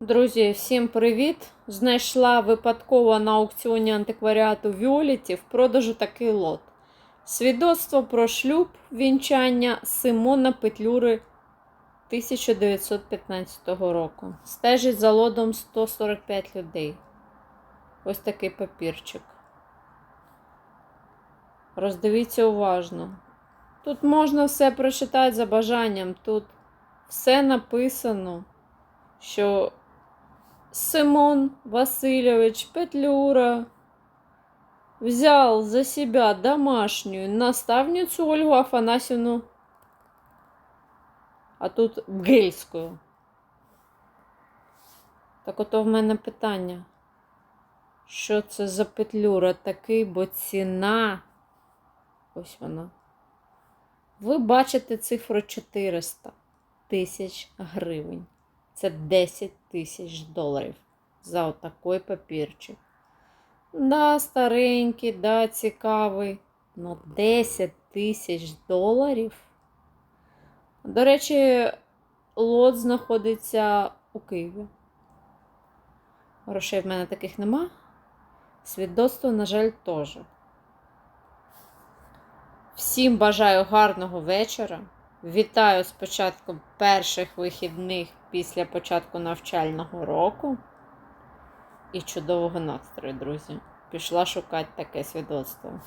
Друзі, всім привіт! Знайшла випадково на аукціоні антикваріату Віоліті в продажу такий лот. Свідоцтво про шлюб вінчання Симона Петлюри 1915 року. Стежить за лотом 145 людей. Ось такий папірчик. Роздивіться уважно. Тут можна все прочитати за бажанням. Тут все написано, що Симон Васильевич Петлюра взял за себя домашнюю наставницу Ольгу Афанасьевну, а тут Гельську. Так ото в мене питання. Що це за Петлюра такий, бо ціна. Ось вона. Ви бачите цифру 400 тисяч гривень. Це 10 тисяч доларів за отакий папірчик. Да, старенький, да, цікавий. Ну 10 тисяч доларів. До речі, лот знаходиться у Києві. Грошей в мене таких нема. Свідоцтво, на жаль, теж. Всім бажаю гарного вечора. Вітаю з початком перших вихідних після початку навчального року. І чудового настрою, друзі. Пішла шукати таке свідоцтво.